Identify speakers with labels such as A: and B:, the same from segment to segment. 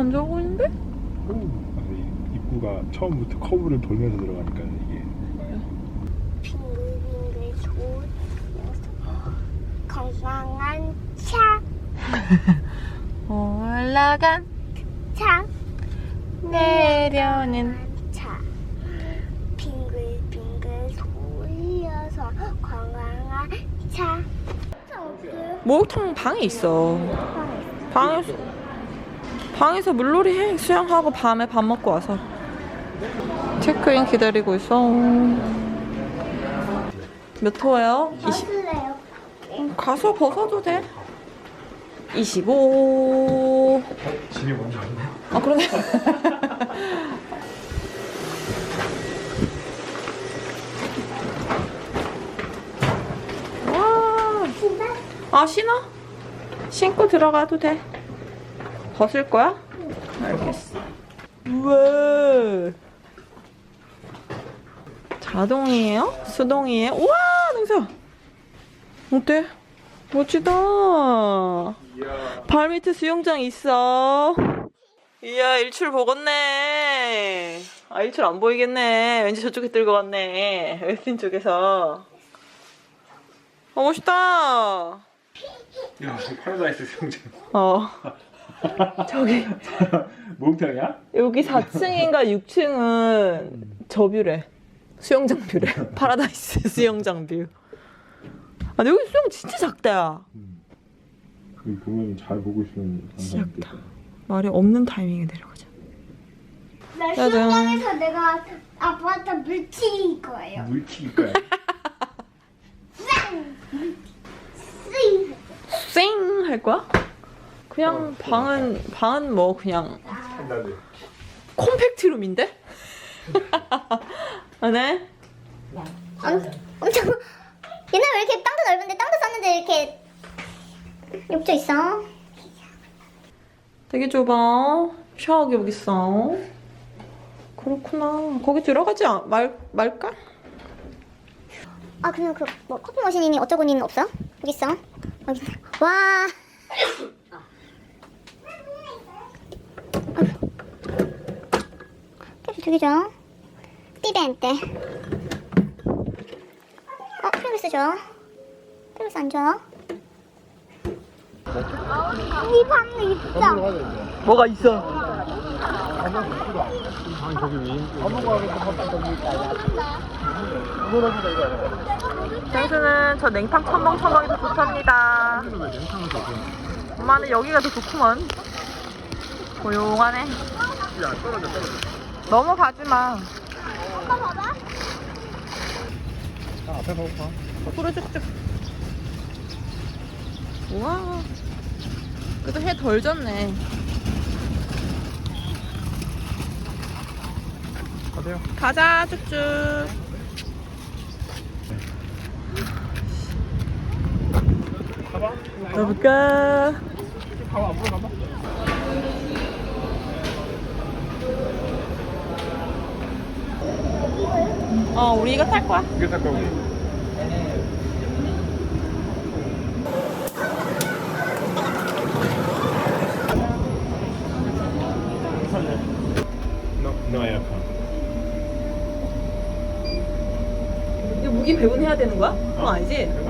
A: 안 좋아 보이는데?
B: 오, 입구가 처음부터 커브를 돌면서 들어가니까 이게
C: 빙글빙글 돌면서 건강한 차,
A: 올라간
C: 차,
A: 내려는
C: 차. 빙글빙글 돌려서 건강한 차.
A: 목욕탕 방에 있어. 방에서 방에서 물놀이 해 수영하고 밤에 밥 먹고 와서 체크인 기다리고 있어. 몇 호예요? 20.
C: 벗을래요?
A: 가서 벗어도 돼. 25.
B: 집이 먼저 왔네.
A: 아 그러네. 와. 아 신어? 신고 들어가도 돼. 벗을 거야? 알겠어. 우와. 자동이에요? 수동이에요? 우와 능서. 어때? 멋지다. 발 밑에 수영장 있어. 이야 일출 보겠네. 아 일출 안 보이겠네. 왠지 저쪽에 뜰 것 같네. 웨스틴 쪽에서. 어 멋있다.
B: 야, 파라다이스 수영장.
A: 어 저기
B: 목욕탕이야?
A: 여기 4층인가 6층은 저 뷰래. 수영장 뷰래. 파라다이스 수영장 뷰. 아 여기 수영 진짜 작다.
B: 여기 보면 잘 보고 있으면
A: 진짜 작다. 말이 없는 타이밍에 내려가자.
C: 나
A: 짜잔.
C: 수영장에서 내가 아빠한테 물튀길 거예요.
B: 물튀길 거야.
C: 쌩! 쌩!
A: 쌩! 할 거야? 그냥 방은 방은 뭐 그냥
B: 한다들.
A: 콤팩트룸인데? 아, 네?
C: 엄, 엄청 옛날 왜 이렇게 땅도 넓은데 땅도 쌌는데 이렇게 욕조 있어?
A: 되게 좁아. 샤워기 여기 있어. 그렇구나. 거기 들어가지 아- 말, 말까?
C: 아 그냥 그뭐 커피 머신이니 어쩌고니는 없어? 여기 있어. 여기 있어. 와. 되게 좋아. 띠벤 때. 어 줘. 프링글스 안 줘. 이 방에 있어.
A: 뭐가 있어?
B: 방 저기 위.
A: 생수는 저 냉탕 첨벙첨벙이 더 좋답니다. 엄마는 여기가 더 좋구먼. 조용하네.
B: 야, 떨어져, 떨어져.
A: 넘어가지 마.
B: 자, 앞에 봐봐.
A: 앞으로 쭉쭉. 우와. 그래도 해 덜 졌네.
B: 가세요.
A: 가자, 쭉쭉.
B: 가봐.
A: 가볼까?
B: 가봐, 앞으로 가봐.
A: 어, 우리 이거 탈 거야.
B: 이게 탈 거고. 너, 너 에어컨.
A: 이거 무기 배분해야 되는 거야? 그건 아니지?
B: 그거 아니지.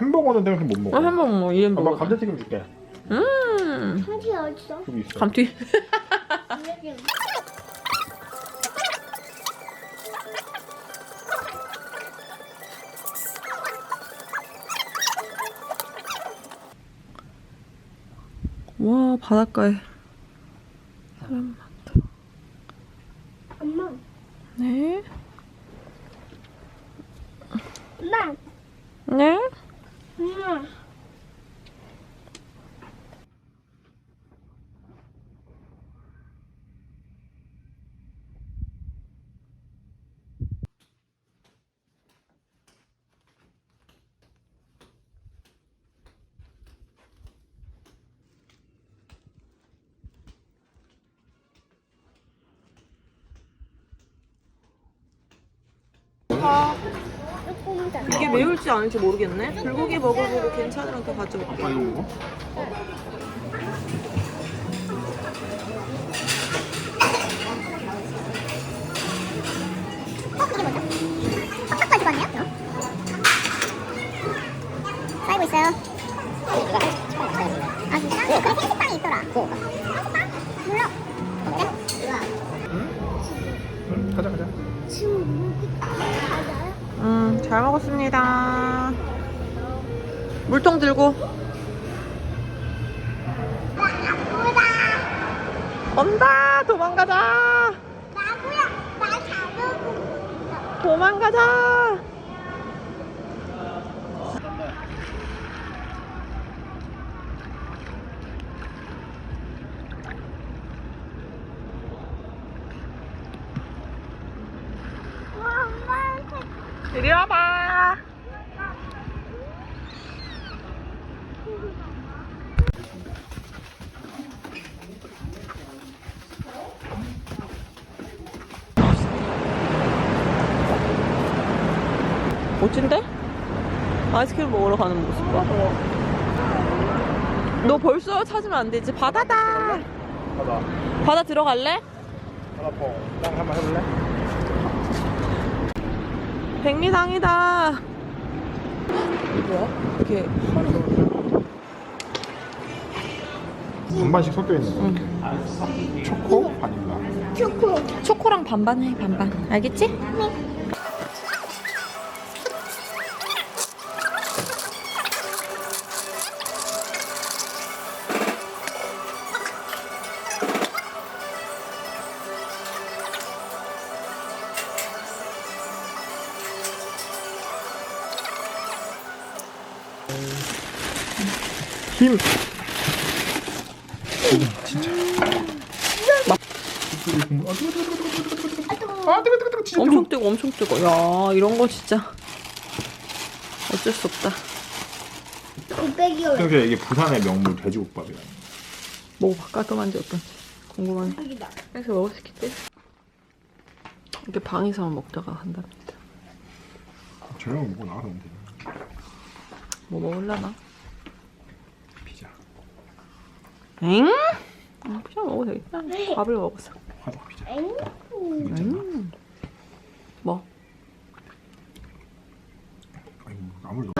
B: 햄버거는 내가 못 먹어.
A: 어, 햄버거 뭐 이름
B: 아빠
A: 먹어.
B: 감자튀김 줄게.
A: 음,
C: 한지 어딨어?
B: 여기 있어.
A: 감튀. 와 바닷가에 사람 많다.
C: 엄마.
A: 네.
C: 엄마.
A: 네. 이게 매울지 아닐지 모르겠네. 불고기 먹어보고 괜찮으면 더 가져올게.
B: 아빠 이거 먹어?
C: 어, 있어요. 아, 진짜? 그래, 생식빵이 있더라. 생식빵?
A: 잘 먹었습니다. 물통 들고. 온다! 도망가자! 도망가자! 이리 와봐! 멋진데? 아이스크림 먹으러 가는 모습 봐. 너 벌써 찾으면 안 되지. 바다다!
B: 바다.
A: 바다 들어갈래?
B: 바다 펑. 땅 한번 해볼래?
A: 백미상이다. 뭐야? 이렇게
B: 반반씩 섞여 있는 거. 이렇게. 초코 바닐라.
C: 초코.
A: 초코랑 반반 해, 반반. 알겠지?
B: 힘.
A: 엄청 뜨거. 야, 이런 거 진짜 어쩔 수 없다.
C: 900이
B: 그러니까 이게 부산의 명물 돼지국밥이야.
A: 먹어봐, 깔끔한지 어떤지 궁금하네. 그래서 먹을 수 있겠지? 이렇게 방에서만 먹다가 한답니다.
B: 저녁 먹고 나가면 돼.
A: 뭐 먹을라나?
B: 피자.
A: 엥? 아, 그냥 먹어도 되겠다. 밥을 먹었어.
B: 화덕 피자.
C: 엥?
A: 음. 뭐?
B: 아니 뭐 아무래도.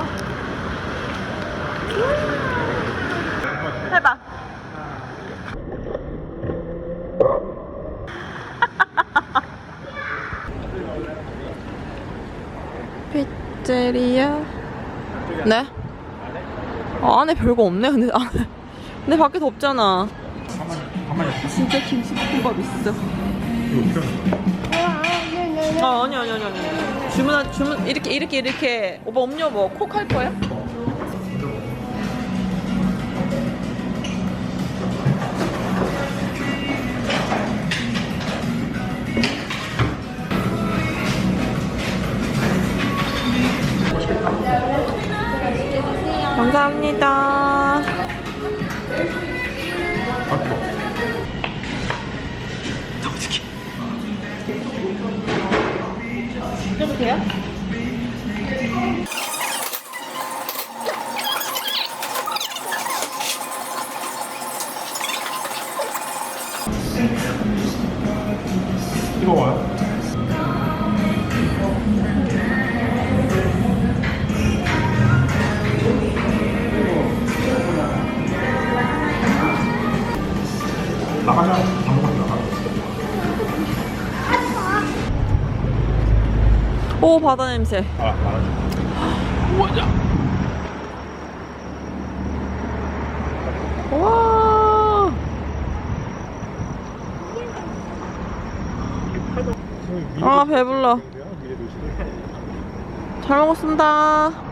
A: 해봐. 피제리아. 네? 아, 안에 별거 없네. 근데 안에. 근데 밖에 덥잖아. 진짜 김치볶음밥 있어. 아, 아니 아니 아니 아니. 주문 주문 이렇게 이렇게 이렇게. 오빠 음료 뭐 콕 할 거야? 감사합니다. 돼요?
B: 뜨거워요? 나가자. 밥 먹고 나가.
A: 오 바다 냄새.
B: 아. 우와자.
A: 와. 아 배불러. 잘 먹었습니다.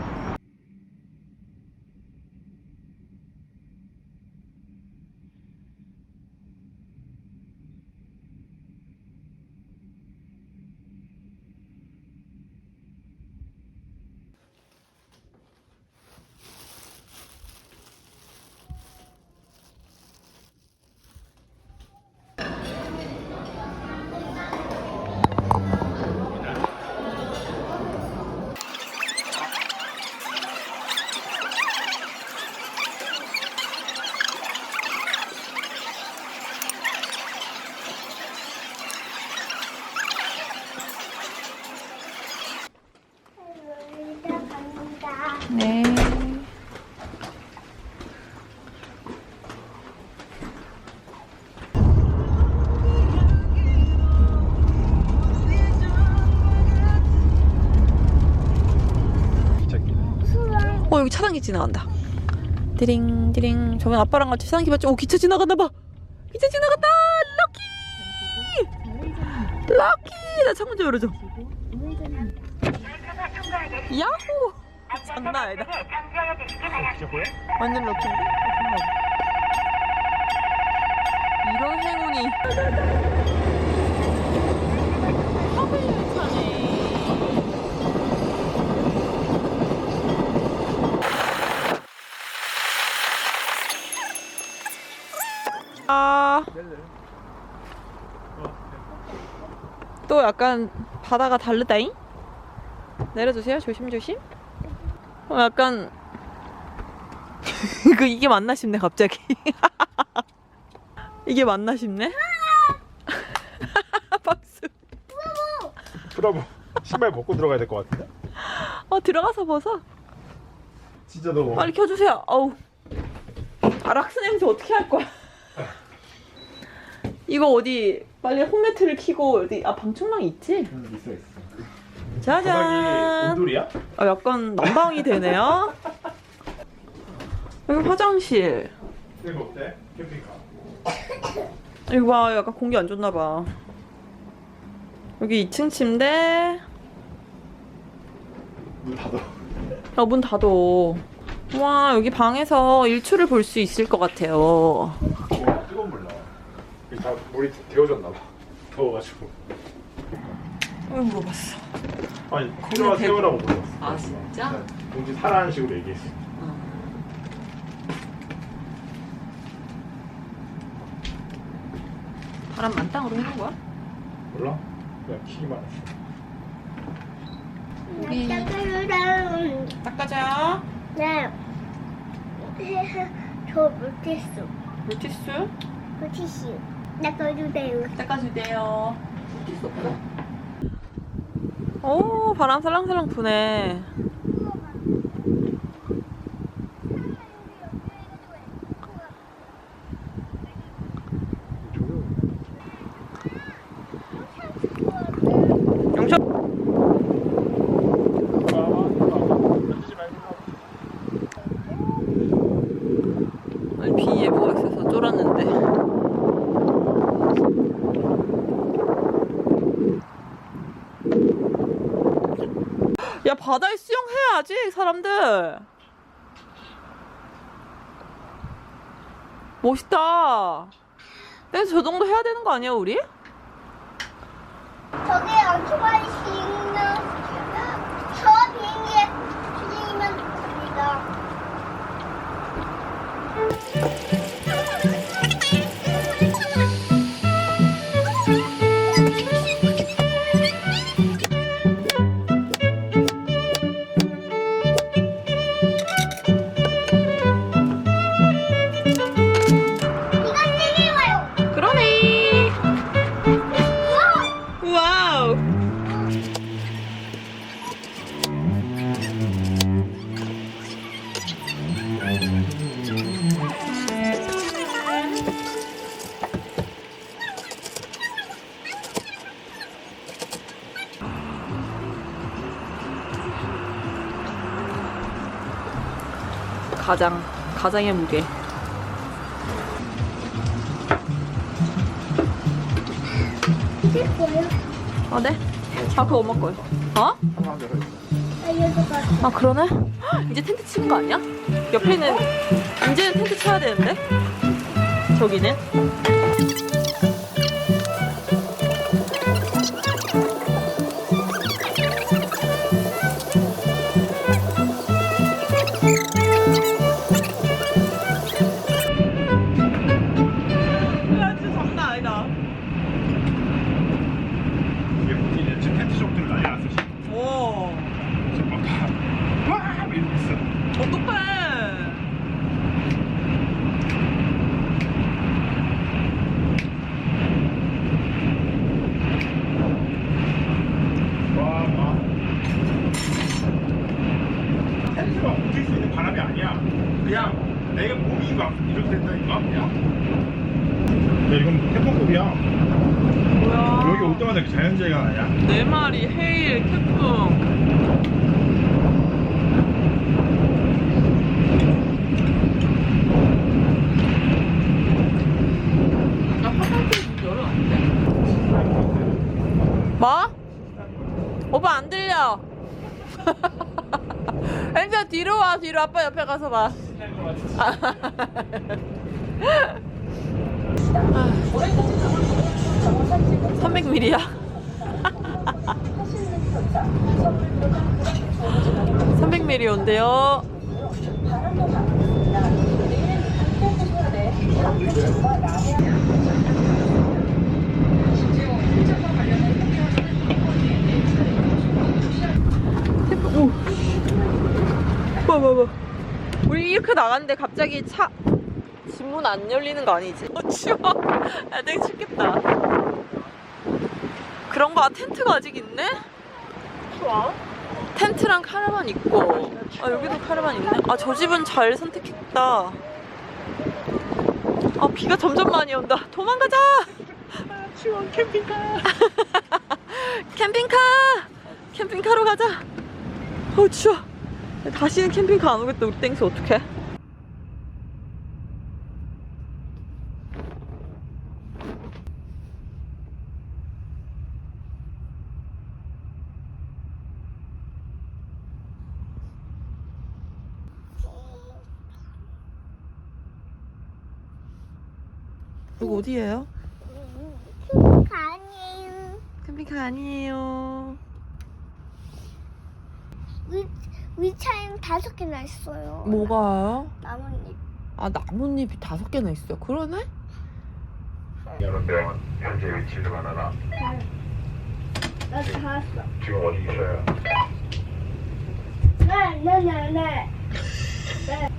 A: 여기 차단기 지나간다. 디링 디링. 저번 아빠랑 같이 차단기 봤죠? 오 기차 지나갔나 봐. 기차 지나갔다. 럭키. 럭키. 나 창문 좀 열어줘. 야호. 장난 아니다. 완전 럭키인데? 이런 행운이. 또 약간 바다가 다르다잉? 내려주세요. 조심조심. 어, 약간 그 이게 맞나 싶네 갑자기 이게 맞나 싶네 박수
B: 브라보. 신발 벗고 들어가야 될 것 같은데?
A: 어 들어가서 벗어
B: 진짜 너무.
A: 빨리 켜주세요 어우 아 락스 냄새 어떻게 할 거야 이거 어디 빨리 홈매트를 키고 어디 아 방충망 있지
B: 응, 있어 있어. 바닥이
A: 짜잔
B: 온돌이야?
A: 아, 약간 난방이 되네요 여기 화장실
B: 이거 어때? 캠핑카.
A: 이거 봐, 약간 공기 안 좋나 봐. 여기 2층 침대.
B: 문 닫아.
A: 아, 문 닫어. 와, 여기 방에서 일출을 볼 수 있을 것 같아요.
B: 와, 뜨거운 물 나와. 이게 다 물이 데워졌나 봐. 더워가지고.
A: 왜 물어봤어?
B: 아니, 필요가 세우라고 물었어.
A: 아, 진짜?
B: 네, 공지 사라는 식으로 얘기했어.
A: 바람 만땅으로 해놓은 거야?
B: 몰라? 그냥 키기만 했어.
A: 여기
C: 네.
A: 닦아자.
C: 저 못했어.
A: 물티슈
C: 티슈. 닦아주세요.
A: 닦아주세요. 오, 바람 살랑살랑 부네. 영철.
B: 만지지 말고.
A: 아니, 비 예보가 있어서 쫄았는데. 야, 바다에 수영해야지, 사람들. 멋있다. 근데 저 정도 해야 되는 거 아니야, 우리?
C: 저기 오토바이
A: 가장 가장의 무게. 아 네? 아 그거 엄마 거요. 어? 아 그러네? 헉, 이제 텐트 치는 거 아니야? 옆에는 이제는 텐트 쳐야 되는데 저기는
B: 이렇게 된다니까, 그냥. 야, 이건 태풍급이야.
A: 뭐야
B: 여기 올 때마다 자연재해가 아니야.
A: 네 마리 헤일 태풍 나 화장실 문 열어 안 돼? 뭐? 오빠 안 들려 앵자 뒤로 와 뒤로 아빠 옆에 가서 봐 300ml야 300ml 온대요. 오. 봐, 봐, 봐. 우리 이렇게 나갔는데 갑자기 차, 집문 안 열리는 거 아니지? 어, 추워. 야, 되게 춥겠다. 그런 거, 텐트가 아직 있네? 좋아. 텐트랑 카라반 있고. 아, 여기도 카라반 있네. 아, 저 집은 잘 선택했다. 아, 비가 점점 많이 온다. 도망가자! 아, 추워, 캠핑카. 캠핑카! 캠핑카로 가자. 어, 추워. 다시는 캠핑카 안 오겠다. 우리 땡스 어떡해? 이거 어디예요?
C: 아니에요.
A: 캠핑카 아니에요.
C: 위 위차엔 다섯 개나 있어요.
A: 뭐가요?
C: 나뭇잎.
A: 아 나뭇잎이 다섯 개나 있어요. 그러네?
D: 여러 병원 현재 위치를.
C: 나다 왔어.
D: 지금 어디 계셔요?
C: 네, 네, 네, 네.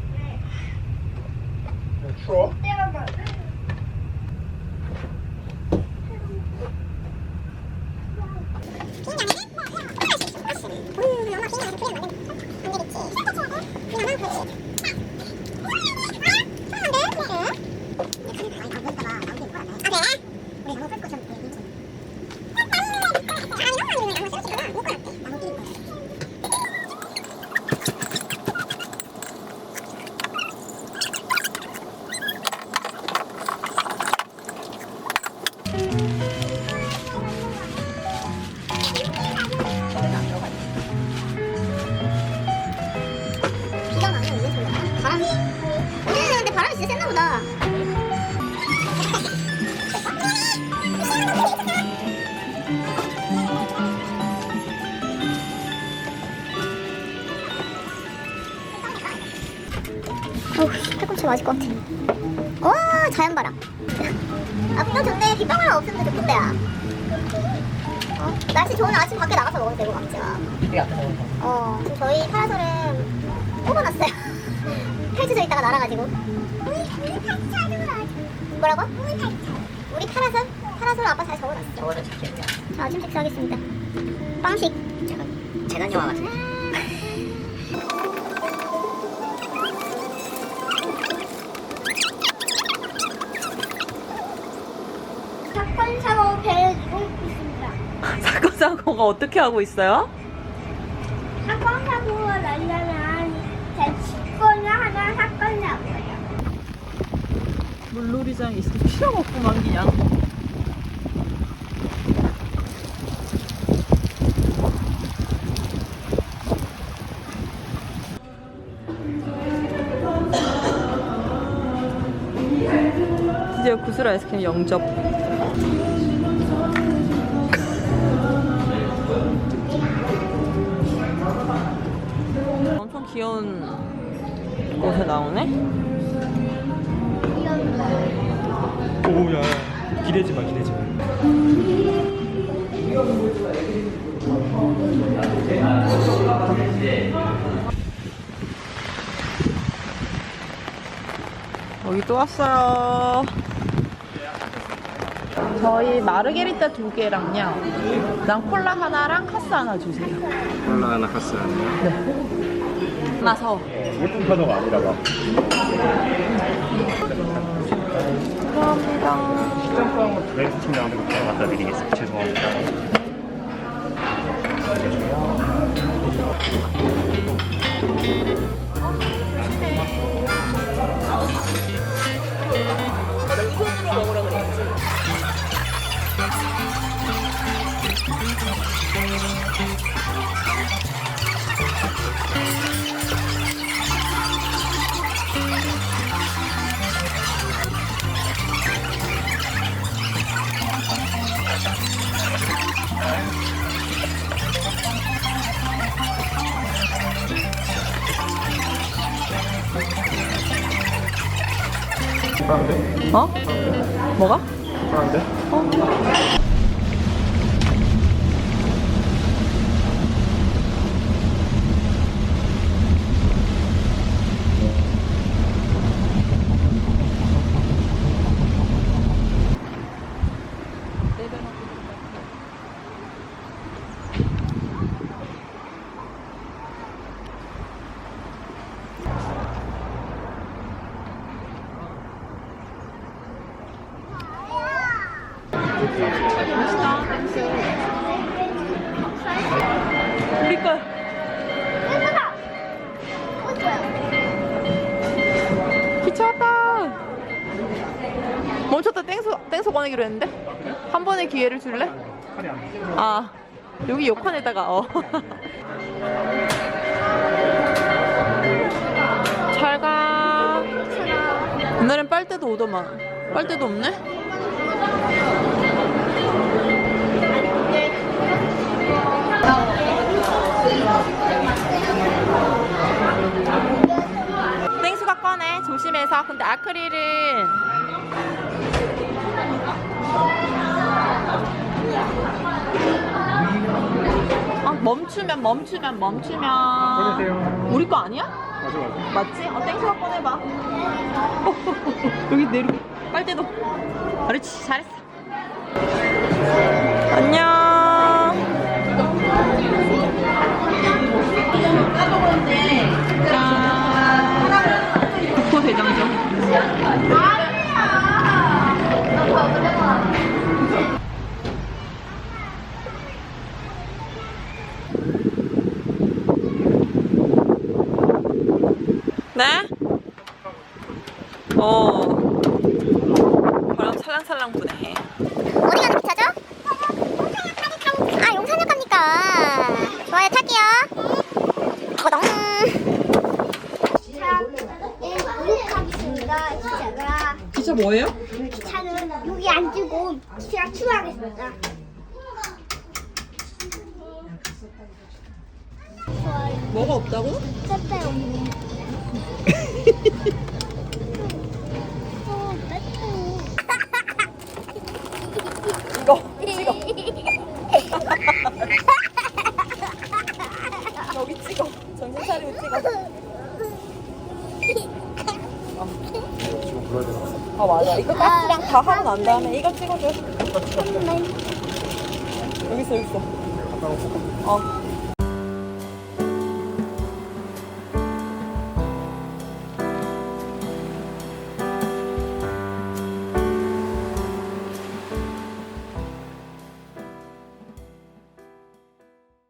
B: 추워?
C: 떼어봐. 팔꿈치 맞을 것 같아. 와, 자연 바람. 아, 좋네. 빗방울 없으면 더 좋겠대야. 어, 날씨 좋은 아침 밖에 나가서 먹어도 되고, 각자. 어, 지금 저희 파라솔은 뽑아놨어요. 펼쳐져 있다가 날아가지고. 뭐라고? 우리 파라솔? 파라솔 아빠 잘 적어놨어.
E: 저거는.
C: 자, 아침 식사하겠습니다. 빵식.
E: 재난 영화 같은.
C: 사
A: 작업가 어떻게 하고 있어요? 물놀이장이 있으면 필요가 없구만 그냥. 드디어 구슬 아이스크림 영접. 귀여운 곳에 나오네?
B: 오야. 기대지 마 기대지 마.
A: 여기 또 왔어요. 저희 마르게리따 두 개랑요. 난 콜라 하나랑 카스 하나 주세요.
B: 콜라 하나 카스 하나
A: 하나 서.
B: 예쁜 카드가 아니라 봐
A: 감사합니다.
B: 렌트 팀장한테 그때 갖다 드리겠습니다 죄송합니다 불안한데?
A: 어? 뭐가?
B: 불안한데?
A: 우 멈췄다 땡소 땡소 꺼내기로 했는데 한 번의 기회를 줄래? 아 여기 욕한에다가 어. 잘 가. 오늘은 빨대도 오더만. 빨대도 없네? 땡수가 꺼내 조심해서. 근데 아크릴은 멈추면 멈추면 멈추면. 우리 거 아니야?
B: 맞아 맞아.
A: 맞지? 어 땡수가 꺼내봐. 여기 내리고 빨대도. 그렇지 잘했어. 안녕. 짠 국호 대장정 네? 어. 바람 살랑살랑 부네.
C: 어디 가는 기차죠? 아, 용산역 갑니까? 좋아요, 탈게요.
F: 하겠습니다. 기차가
A: 기차 뭐예요?
F: 기차는 여기 앉고 기차가 출하겠습니다.
A: 뭐가 없다고?
F: 빼빼 없네. 어,
A: 이거 여기 찍어. 정신 차리고 찍어. 아 맞아. 이거 가스랑 다 하고 난 다음에 이거 찍어줘. 여기 있어 여기 있어. 어.